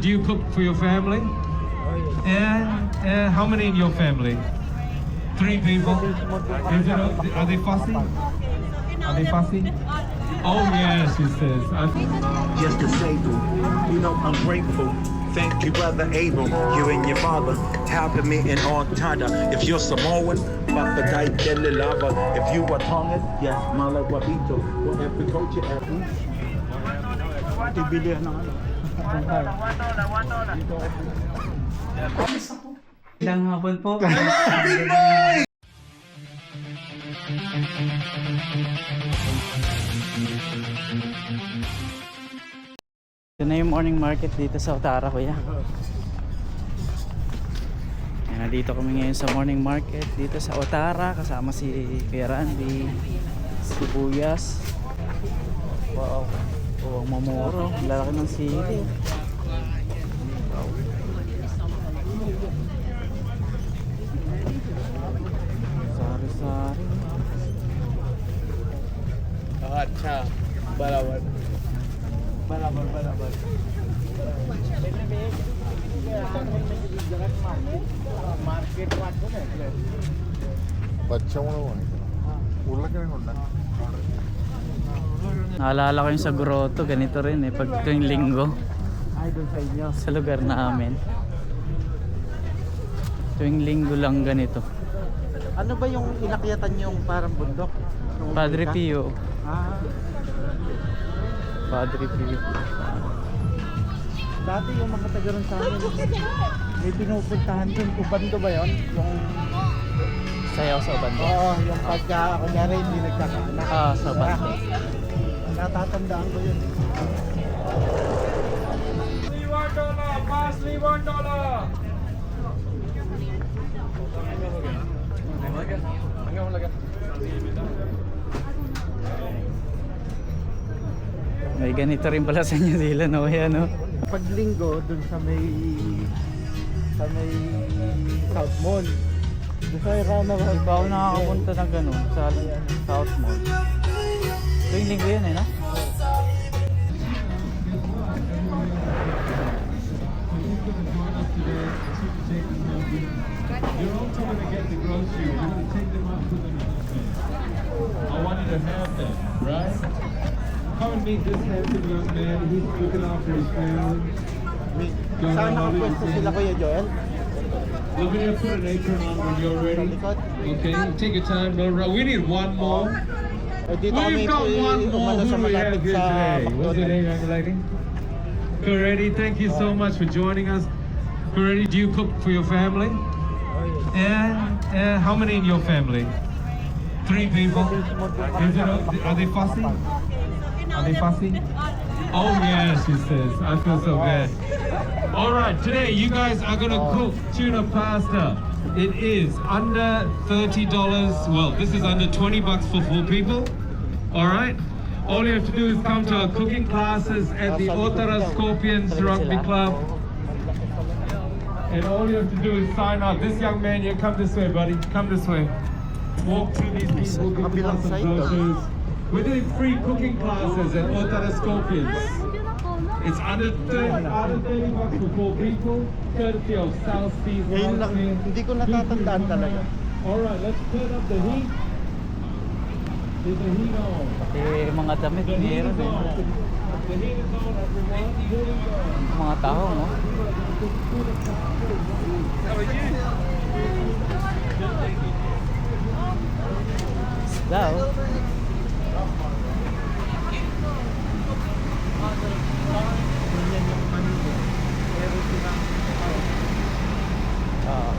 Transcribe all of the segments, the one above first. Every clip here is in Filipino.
Do you cook for your family? And, and how many in your family? Three people. It, are they fussy? Are they fussy? Oh yes, she says. Just disabled. You know, I'm grateful. Thank you, brother Abel. You and your father helping me in all time. If you're Samoan, Papa Dai Dele Lava. If you are Tongan, yes, Mala Wabito. Whatever culture, every. Ano. Ilang hapon po. Ito na yung morning market dito sa Otara kuya. Yan, nandito kami ngayon sa morning market dito sa Otara kasama si Kuya Randy, si Buyas. mamura. Lalaki ng sili. Sari-sari. Acha. Balawan. Balawan, balawan. Market water ഉരുളക്കിഴങ്ങുണ്ട് Naalala ko yung sa grotto, ganito rin eh, pag tuwing linggo sa lugar namin. Tuwing linggo lang ganito. Ano ba yung inakyatan yung parang bundok? Nung Padre umakyat? Pio. Ah, Padre Pio. dati yung mga taga ron sa amin, may pinupuntahan dun. Ubando ba yon? Yung, Sayaw sa banda. oo, yung pagka, kunyari hindi nagkakaanak. Ah, sa banda. Natatandaan ko yun. May ganito rin pala sa New Zealand, no? Yan, no? Pag linggo, dun sa may sa may South Mall. Doon sa Roundabout. Hindi pa ako nakakapunta ng ganun sa South Mall. Tuwing linggo yan, eh, no? You're all coming to get the groceries. You're going to take them up to the to young man. He's looking after his family. Saan nakapwesto sila Kuya Joel? We're going to put an apron on when you're ready. Okay, take your time. No rush. We need one more. Eh, dito kami We've got one more. Who do we have here today? What's your name, young lady? Corretti, thank you so much for joining us. Corretti, do you cook for your family? And, and how many in your family? Three people. Is it, are they fussy? Are they fussy? Oh yeah, she says. I feel so bad. All right, today you guys are gonna cook tuna pasta. It is under thirty dollars. Well, this is under twenty bucks for four people. All right. All you have to do is come to our cooking classes at the Otara Scorpions Rugby Club. And all you have to do is sign up. This young man here, come this way, buddy. Come this way. Walk through these people, give them some brochures. We're doing free cooking classes at Otara Scorpions. It's under 30, under 30 bucks for four people, courtesy of South Seas. Ngayon lang, hindi ko natatandaan talaga. Alright, let's turn up the heat. Is the heat on? Eh, mga damit, meron eh. The heat is on, everyone. Here we go. Mga tao, no? Isda, oh. Ganyan yung manilo. Meron silang Oo.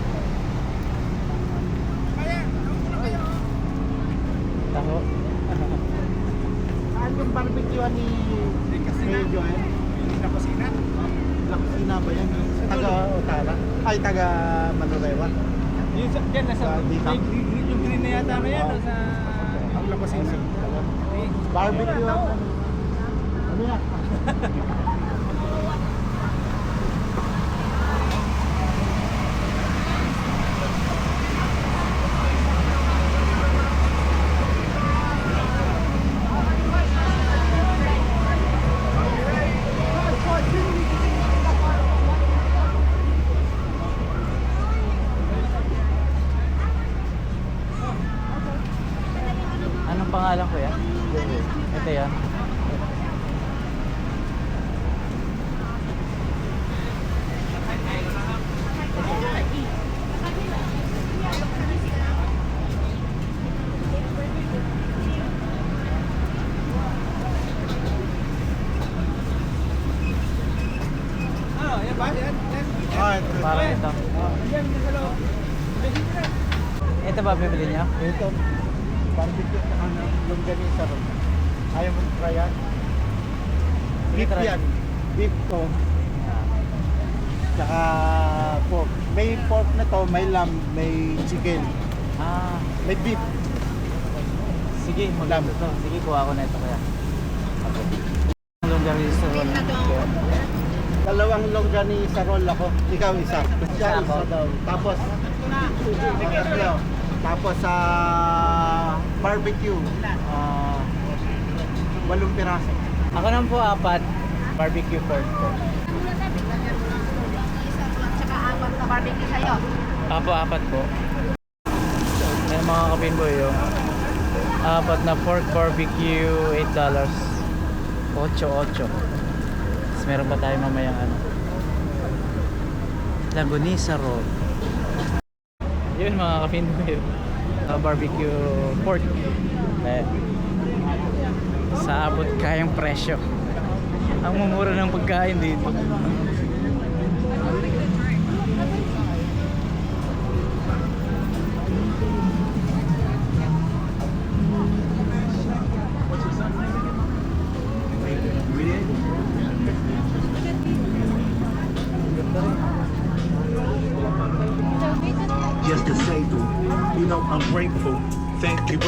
Taho. Saan yung barbecue ni Kuya Joel? Lakasina? Lakasina ba yan? Taga Otara? Ay, taga Manurewa? Yung sa, yan, nasa, Sa Bicam? may green- yung green na yata na yan, o sa... Ang Lakasina. Barbecue. Ano ダメだっ。Ito ba bibili niya? Ito. Barbecue sa ano, longganisa ron. Ayaw mo try yan? Beef yan. Beef to. Tsaka pork. May pork na to, may lamb, may chicken, Ah, may beef. sige, maganda to. Sige, kuha ko na ito kaya. Ako. Longganisa roll. Dalawang longganisa roll ako. Ikaw isa. Siya Ako. isa daw. Tapos, tatlo. Tapos sa barbecue, ah walong piraso. Ako naman po apat. Barbecue pork po. Tsaka apat na barbecue sa'yo. Apo, apat po. Ayan mga kapinboy yung apat na pork barbecue, $8. 8-8. Tapos meron pa tayo mamayang ano. Lagunisa roll. Yun mga kapinboy yung uh, barbecue pork. Ayan. Sa abot kayang presyo. Ang mumura ng pagkain dito.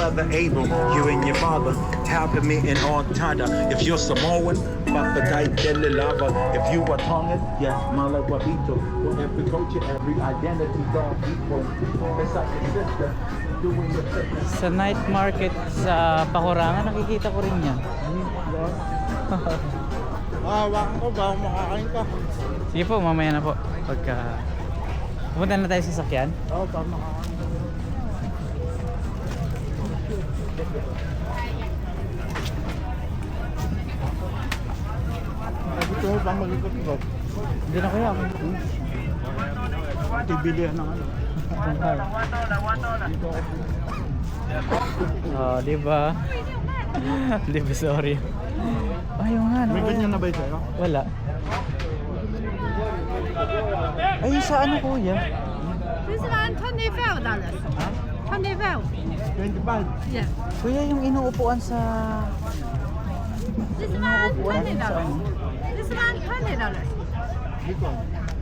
Brother Abel. You and your father helping me in all time. If you're Samoan, Papadai Dele Lava. If you are Tongan, yes, Mala Wabito. For every culture, every identity, God equal. It's like a sister. Sa night market sa Pakurangan, nakikita ko rin yan. Ah, wakan ko ba makakain ka? Sige po, mamaya na po. Pagka... Pupunta na tayo sa sakyan. Oo, pa makakain. Gusto mo bang mag-ikot ko? Hindi na kaya ako. Tibilihan ng ano. Oh, di ba? di ba, sorry. Ayaw nga? May ganyan na ba ito? Wala. Ay, sa ano kuya? This one, 25 dollars. 25. 25. Yeah. Kuya, yung inuupuan sa... This one, Inuupuan 20 sa dollars. ano? This one, 20 dollars. Dito.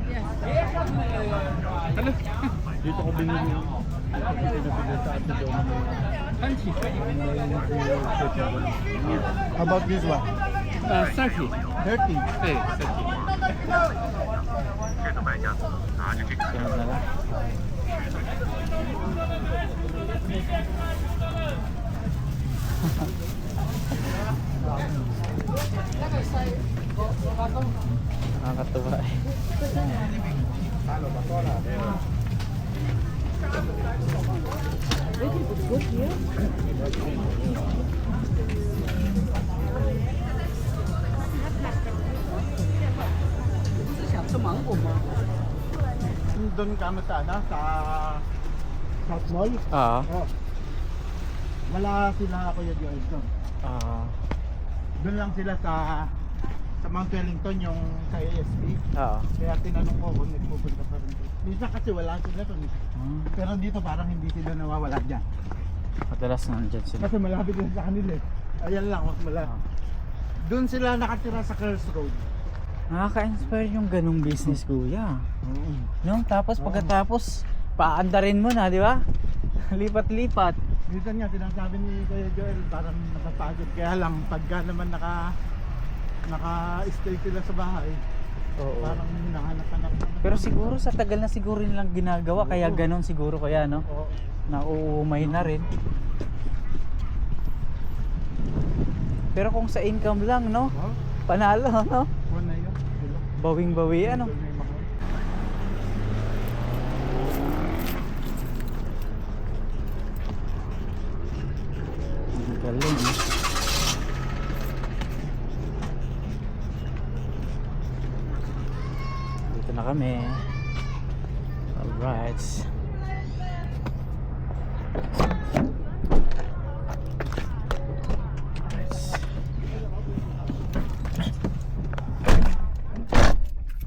Yes. Dito ko binili. Dito ko binili. How about this one? Uh, 30. 30. Eh, 30. Sunod na lang. Nakakatuwa eh. Doon ka ano sa ano? Sa South Mall? Ah. Oh. Wala sila Kuya Joel doon. Ah. Doon lang sila sa sa Mount Wellington yung sa ASP. Ah. Kaya tinanong ko kung nagpupunta pa rin doon. Minsan kasi wala sila doon. Hmm. Pero dito parang hindi sila nawawala dyan. Madalas nandyan sila. Kasi malapit lang sa kanila eh. Ayan lang, mas malapit. Doon sila nakatira sa Curls Road. Nakaka-inspire yung ganung business kuya. Oo. No? Tapos Oo. pagkatapos, paandarin mo na, di ba? Lipat-lipat. Minsan nga sinasabi ni Kuya Joel parang nakapagod. Kaya lang pagka naman naka naka-stay sila sa bahay, Oo. parang hinahanap-hanap. Pero siguro sa tagal na siguro nilang ginagawa, kaya Oo. ganon siguro kaya, no? Oo. Nauumay na rin. Pero kung sa income lang, no? Oh, Panalo, no? oh na yun. Bawing-bawi, ano? Doon may mga- Ang galing, no? Dito na kami. Alright.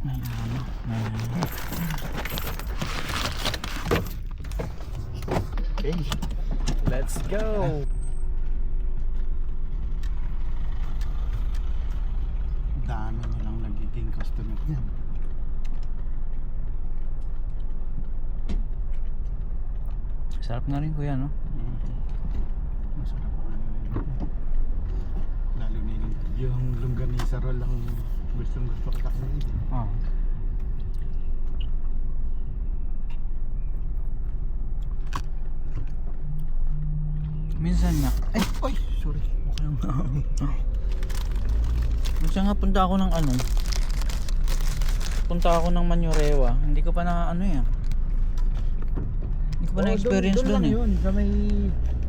Ayan. Okay. Let's go. Dami nilang nagiging customer niyan. Sarap na rin kuya, no? Masarap ang ano nila. Lalo na yung, yung longganisa roll ang gustong gusto ko kainin. Oh. Minsan nga, Ay, ay, sorry. minsan nga punta ako ng ano, punta ako ng Manurewa, hindi ko pa na ano yan. Hindi ko pa Oo, na-experience doon doon lang eh. yun, sa may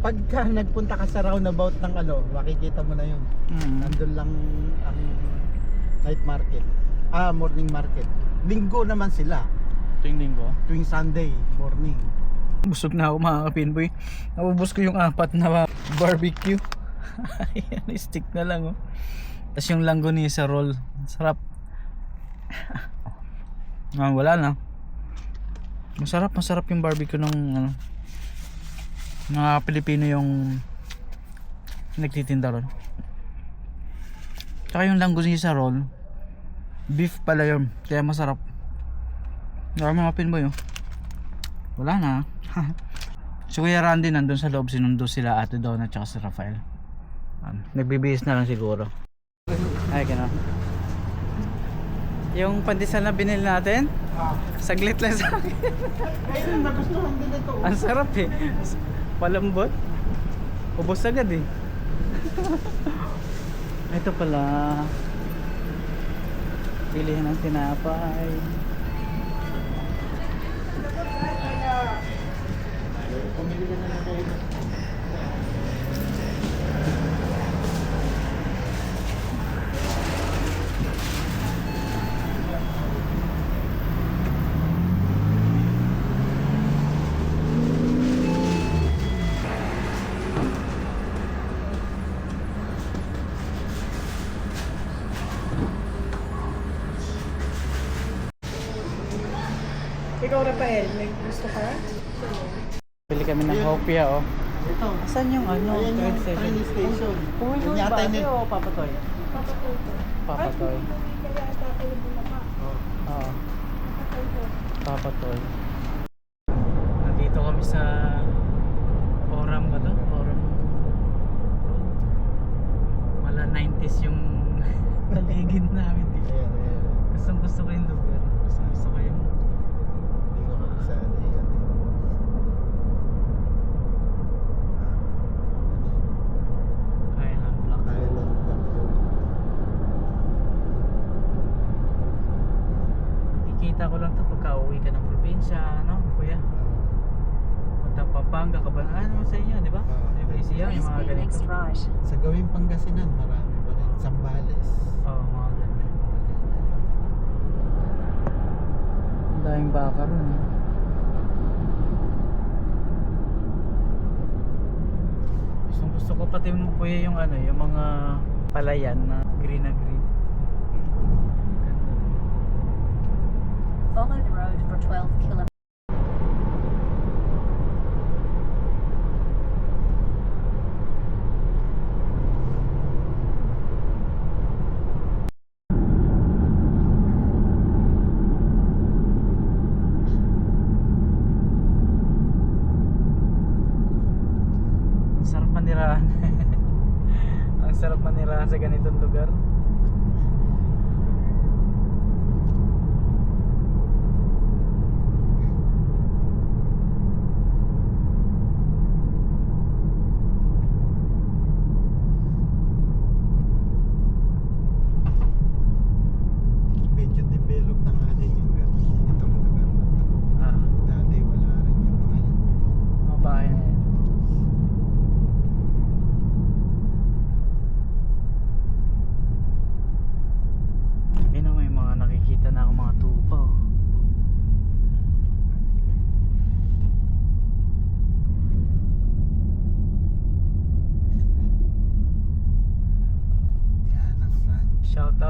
pagka nagpunta ka sa roundabout ng ano, makikita mo na yun. Mm. Nandun lang ang night market. Ah, morning market. Linggo naman sila. Tingin ko. Tuwing Sunday morning. Busog na ako mga kapinboy. Naubos ko yung apat na barbecue. Ayan, stick na lang oh. Tapos yung langgonisa roll. Sarap. ah, wala na. Masarap, masarap yung barbecue ng ano. Mga Pilipino yung nagtitinda ron. Tsaka yung langgonisa roll, beef pala yun. Kaya masarap. Marami mga pinboy oh. Wala na. si Kuya Randy nandun sa loob sinundo sila Ate Donna at si Rafael. Um, nagbibihis na lang siguro. Ay, gano'n. Yung pandesal na binili natin, saglit lang sa akin. Ayun, nagustuhan din ito. Ang sarap eh. Palambot. Ubos agad eh. Ito pala. Bilihan ng tinapay. Pumili ka na lang kayo. Ikaw, Rafael, may gusto ka? Bili kami ng hopia oh. Ito. Asan yung ano? Ayan Third yung train station. Uy, Yung uy, yata Bati yun eh. o Papatoy? Papatoy. Oo. Papatoy. Nandito kami sa Oram ba to? Oram Road. Wala 90s yung paligid namin. Gustong gusto ko yung lugar. Gustong gusto ko yung Hindi ko kabisado yan. Highland Block. Island Cup. Kikita ko lang to pagka uwi ka ng probinsya, no, kuya? Puntang Pampanga, Kabanaan mo sa inyo, di ba? Di ba isiya, yung mga ganito? Sa gawing Pangasinan, marami pa rin. Sambales. Oo, mga ganito. Ang daming baka ron. eh. Gusto, gusto ko pati mo kuya yung ano, yung mga palayan na green na green. Follow the road for 12 kilometers.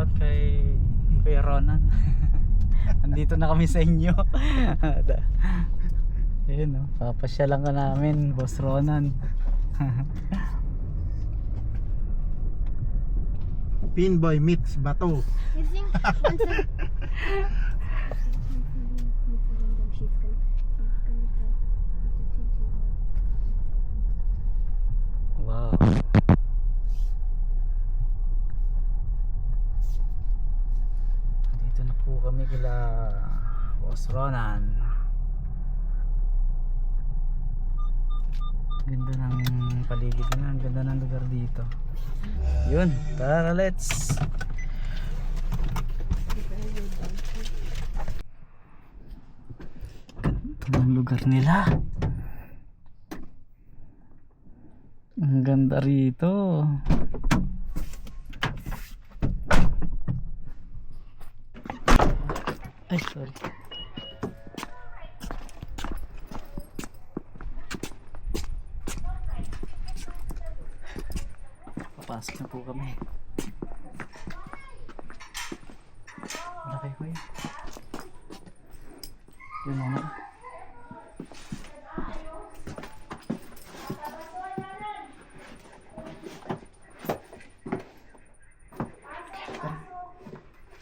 Out kay Kuya Ronan. Andito na kami sa inyo. Ayun no, papasyalan ka namin, Boss Ronan. Pinboy meets Bato. You think once a- Wow. Dito na po kami kila Boss Ronan. Ganda ng paligid na, ang ganda ng lugar dito. Yun, tara let's. Ganda ng lugar nila. Ang ganda rito. Ay, sorry. Papasok na po kami. Wala kayo kuya. Yun mama.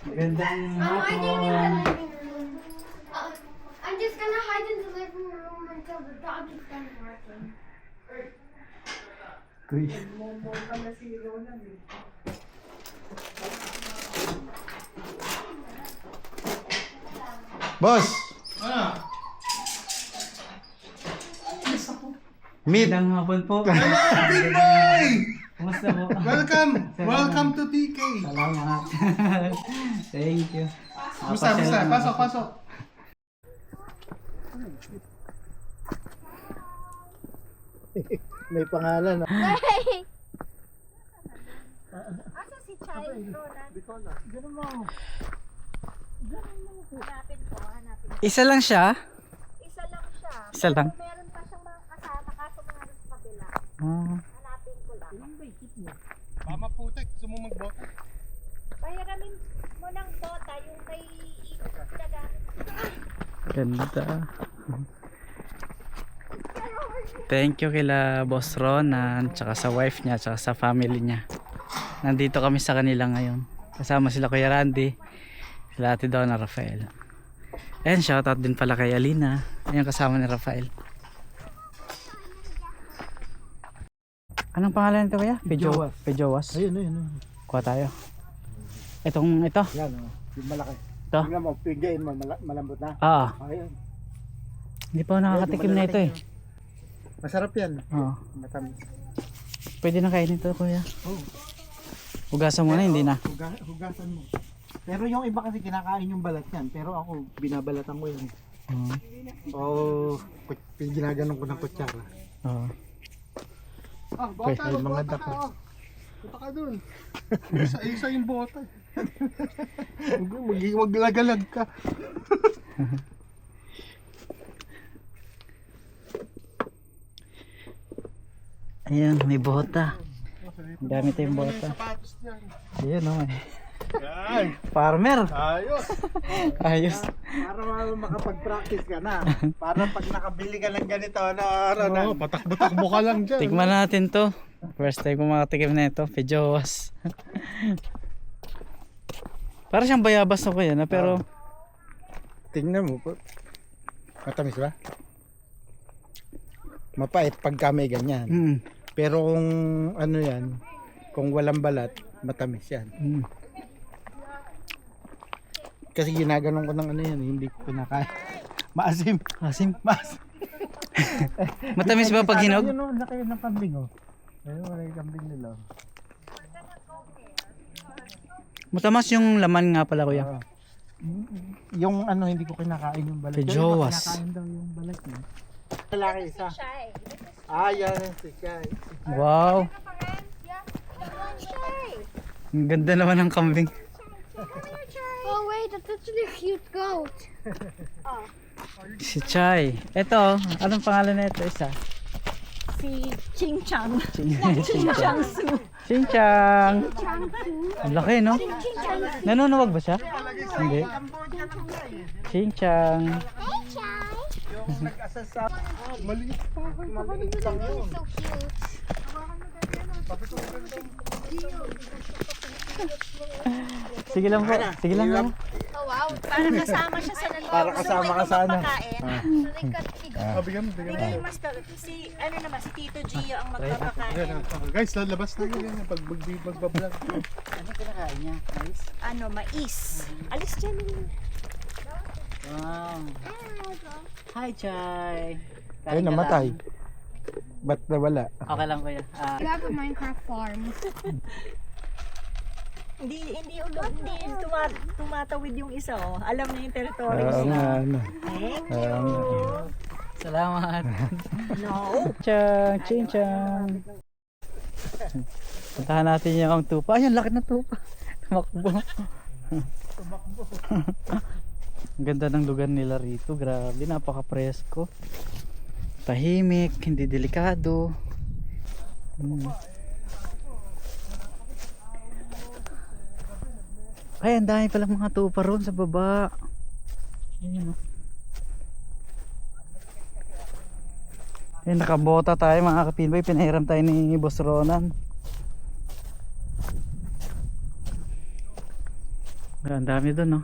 Magandang hapon. I'm just gonna hide in the living room until the dog is done. Kuya. Boss! Meet! Magandang hapon po. Pinboy! Kumusta po? Welcome! Welcome to TK! Salamat. Thank you. Musta, musta? Pasok, pasok. May pangalan. ah. Asa si Chai? Ganun mo. Hanapin ko, hanapin ko. Isa lang siya? Isa lang siya. Isa lang? Meron pa siyang mga kasama kaso mga nasa kabila. Oh. Hanapin ko lang. Mama putek, gusto mo magbota? Pahiramin mo ng bota yung may ginagamit. Ganda. Thank you kila Boss Ronan, tsaka sa wife niya, tsaka sa family niya. Nandito kami sa kanila ngayon. Kasama sila Kuya Randy, sila Ate Donna Rafael. And shoutout din pala kay Alina, yung kasama ni Rafael. Anong pangalan nito kuya? Pejowas. Pejowas. Ayun, ayun, ayun. Kuha tayo. Itong ito. Yan, oh. Yung malaki. Ito. Tingnan mo, pigayin mo, mala- malambot na. Ah, Ayun. hindi pa ako nakakatikim na ito eh. Masarap yan. Oo. Matamis. Pwede na kainin ito kuya. Oh. Hugasan mo na, hindi na. Huga, hugasan mo. Pero yung iba kasi kinakain yung balat yan. Pero ako, binabalatan ko yun. Oo. Oo, oh, ginaganon ko ng kutsara. Oo. Ah, bota, yung mga dako. Punta ka dun. isa, isa yung bota. Mag, maglagalag ka. Ayan, may bota. Ang Dami tayong bota. Sapatos niyan. Ayan o. Yan. Farmer. Ayos. Ayos. Para makapag-practice ka na. Para pag nakabili ka ng ganito, ano, ano, na. patakbo-takbo ka lang dyan. Tikman natin to. First time ko makatikim na ito. Pejowas. Para siyang bayabas ako yan, ah, pero Tingnan mo po. Matamis ba? Mapait pagka may ganyan. mm, Pero kung ano yan, kung walang balat, matamis yan. mm. Kasi ginaganon ko ng ano yan, hindi ko pinakain. Maasim. Asim. Maasim. Matamis ba pag hinog? Ayun o, laki ng kambing o. Ayun, wala yung kambing nila. Matamas yung laman nga pala kuya. Yung ano, hindi ko kinakain yung balat. Pejowas. Kaya kinakain daw yung balat niya. Lalaki isa. Ah, yan si Chai. Wow. Ang ganda naman ng kambing. Oh wait, that's actually a cute goat. Si Chai. Ito, anong pangalan na ito isa? Si Ching Chang. Ching Chang. Ching Chang. Ang laki no? Nanunuwag ba siya? Hindi. Ching Chang. Hey, Chai. Maliit pa. Maliit lang yun. So cute. Sige lang po. Sige lang. lang. Oh wow. Para kasama siya sa nalito. Para kasama ka sana. Ah. Bigyan mo, bigyan mo. Bigay mas si ano naman si Tito Gio ang magpapakain. Guys, lalabas na yun. yan, Pag mag- magbablog. Ano kinakain niya? Mais? Ano, mais. Alis dyan. Wow. Hi, Chay. Ay, namatay. Ba't nawala? Okay lang kuya. Ah, You have a Minecraft farm. Hindi hindi ulo, hindi tuma, tumatawid yung isa oh. Alam na yung territory Oo niya. nga, ano. Thank you. salamat. No. Chang, ching chang. Puntahan natin yung tupa. Ayun, laki ng tupa. Tumakbo. Ang ganda ng lugar nila rito. Grabe, napaka-presko. Tahimik, hindi delikado. Hmm. Ay, ang dami palang mga tupa ron sa baba. Ayun, oh. Eh, nakabota tayo mga kapinboy. Pinahiram tayo ni Boss Ronan. Ang dami doon, no?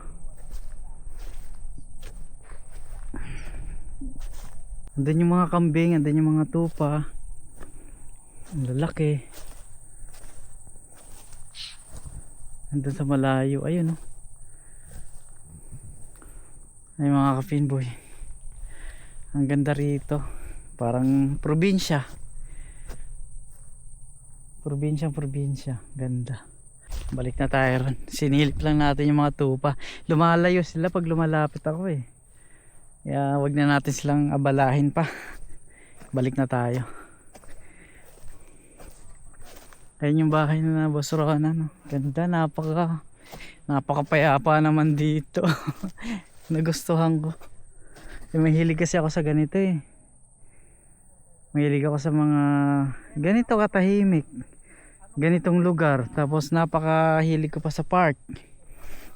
Andun yung mga kambing, andun yung mga tupa. Ang lalaki. Andun sa malayo. Ayun, no? Ay mga kapinboy. Ang ganda rito. Parang probinsya. Probinsya, probinsya. Ganda. Balik na tayo ron. Sinilip lang natin yung mga tupa. Lumalayo sila pag lumalapit ako eh. Kaya wag na natin silang abalahin pa. Balik na tayo. Ayun yung bahay na Boss Rona. No? Ganda, napaka napakapayapa naman dito. Nagustuhan ko. Eh, mahilig kasi ako sa ganito eh. Mahilig ako sa mga ganito katahimik. Ganitong lugar. Tapos napakahilig ko pa sa park.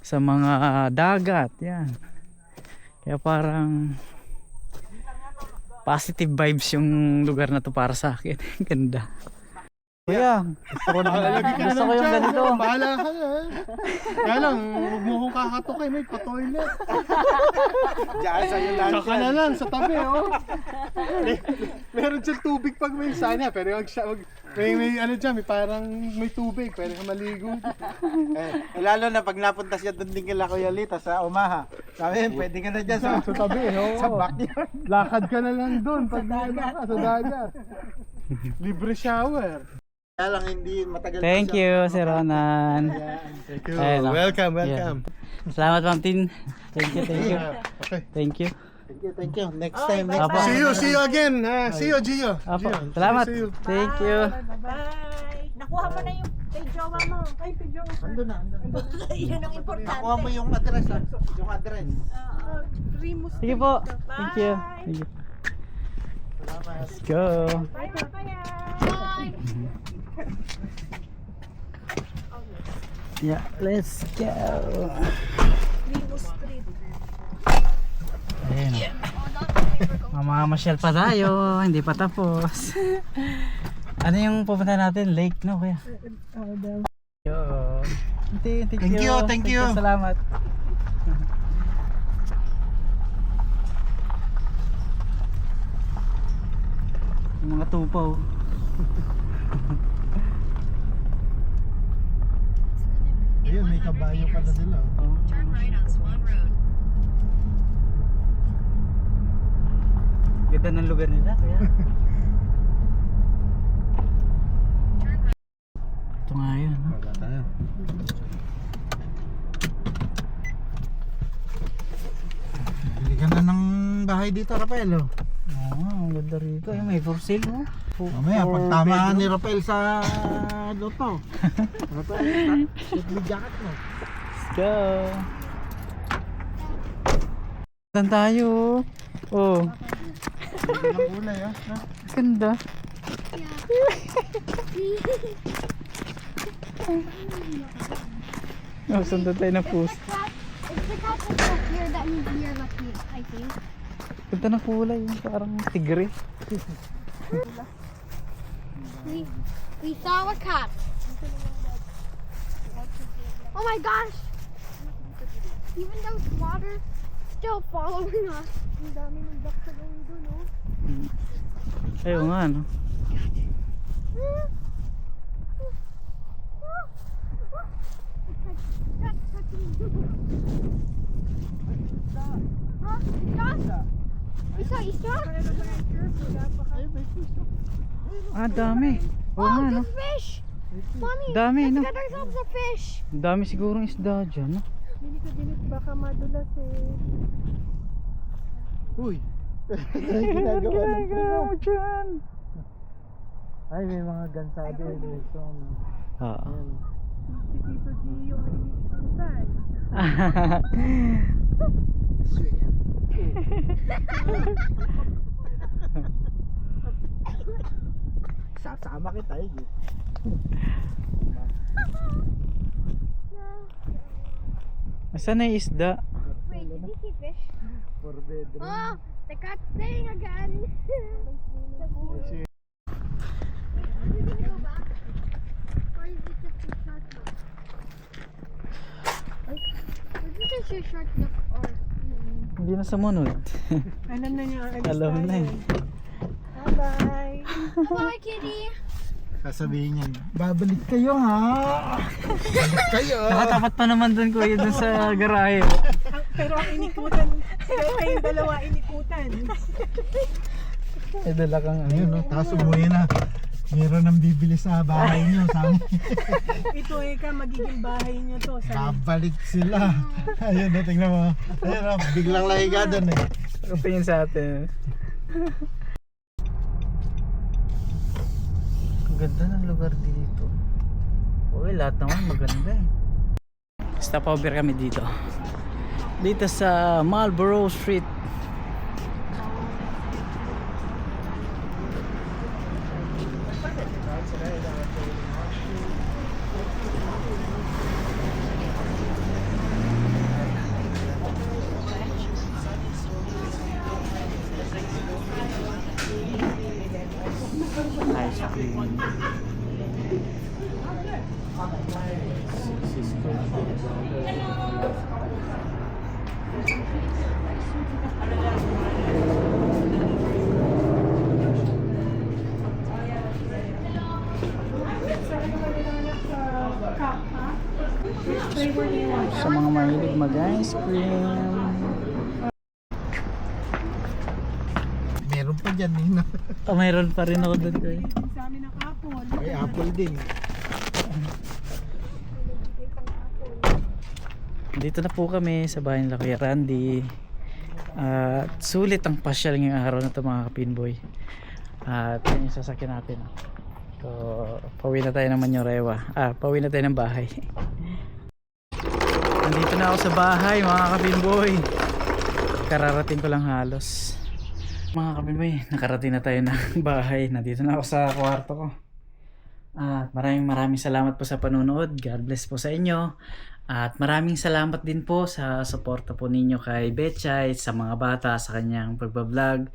Sa mga ah, dagat. Yan. Kaya parang positive vibes yung lugar na to para sa akin. Ganda. Kuya, gusto ko, Lagi ka na gusto ko lang yung ganito. Bahala ka na. eh. Kaya lang, huwag mo kong kakatukin. May pa-toilet. Diyan sa'yo lang. Tsaka na lang sa tabi, oh. May, meron dyan tubig pag may sana, pero wag siya, wag, may, may ano dyan, may parang may tubig, pwede ka maligo. Eh, lalo na pag napunta siya doon din kila Kuya Lita sa Omaha. Sabi, pwede ka na dyan sa, Sa tabi, oh. sa backyard. Lakad ka na lang doon pag ano ka sa dagat. Libre shower. Kaya lang hindi matagal Thank you, Sir Ronan. Thank you. Ayun, oh. welcome, welcome. Salamat, Ma'am Tin. Thank you, thank you. Okay. Thank you. Thank you, thank you. Next time, next Apo. time. See you, see you again. Ha? See you, Gio. Apo, Gio. salamat. See you. Thank you. Bye. Nakuha mo na yung kay jowa mo. Ay, kay jowa. Andun na, andun na. Yun ang importante. Nakuha mo yung address, ha? Yung address. Sige po. Thank you. Thank you. Let's go. Bye, papaya. Bye. Yeah, let's go. Street. Ayun. Mamamasyal pa tayo. Hindi pa tapos. ano yung pupunta natin? Lake, no? Kuya? Thank, Thank you, thank you. Salamat. Mga tupaw. Ayun, may kabayo pala sila. Oh. Ganda ng lugar nila, kaya. Ito nga yun. Wala tayo. Bili ka na ng bahay dito, Rafael. Oh. Oo nga, ang ganda rito. Ay, may for sale, oh. Mamaya, pag tamaan ni. Rafael sa loto. Rafael, shoot me jacket mo. Let's go. Saan tayo? Oh, Hindi ng kulay, ha? ganda. Oh, sundan tayo ng post. If the cat is up here, that means we are lucky, I think. Ganda ng kulay, yung parang tigre. We, we saw a cop. Oh my gosh! Even though it's water, still following us. Ang dami ng duck sa gawin doon, oh. Ayun nga, no? Huh? Josh? Saw Easter? Ah, dami. Oo Oh, nga, no? there's fish! Mommy, Dami, let's no? get ourselves a fish! Dami sigurong isda dyan, no? Baka madulas eh. Uy! ginagawa ng mo dyan? Ay, may mga gansado eh. May song. Oo. Tito Gio ay inisantay. Sasama kita eh. Asan na yung isda? Wait, did you see fish? Oh, the cat's saying again. Are we gonna go back? Or is it just a short look? Was it just a short look or? Hindi na sumunod. Alam na niya, alis Alam na eh. Bye-bye. Bye, kitty. Sasabihin niyan, babalik kayo ha! Babalik kayo! Nakatapat pa naman dun kuya dun sa garahe. Ang- Pero ang inikutan, pero kayong dalawa inikutan. Eh, dala kang ano, no? Tapos umuwi na. Meron nang bibili sa bahay niyo. Sabi, Ito eh ka, magiging bahay niyo to. Sa babalik sila. Ayun, no, tingnan mo. Ayun, no, biglang lahiga doon eh. Kapingin sa atin. Ang ganda ng lugar dito. Uy, lahat naman maganda eh. Stopover kami dito. Dito sa Marlborough Street. Oh, mayroon pa rin ako doon kuya. sa amin ang apple. May apple din. Dito na po kami sa bahay nila Kuya Randy. At sulit ang pasyal ngayong araw na to mga kapinboy. At yun yung sasakyan natin. So, pauwi na tayo ng Manyorewa. Ah, pauwi na tayo ng bahay. Nandito na ako sa bahay mga kapinboy. Kararating ko lang halos. Mga kapinboy, nakarating na tayo ng bahay. Nandito na ako sa kwarto ko. At maraming maraming salamat po sa panonood. God bless po sa inyo. At maraming salamat din po sa suporta po ninyo kay Betchay, sa mga bata, sa kanyang pagbablog.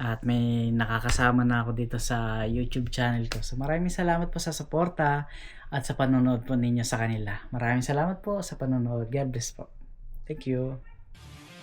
At may nakakasama na ako dito sa YouTube channel ko. So maraming salamat po sa suporta at sa panonood po ninyo sa kanila. Maraming salamat po sa panonood. God bless po. Thank you.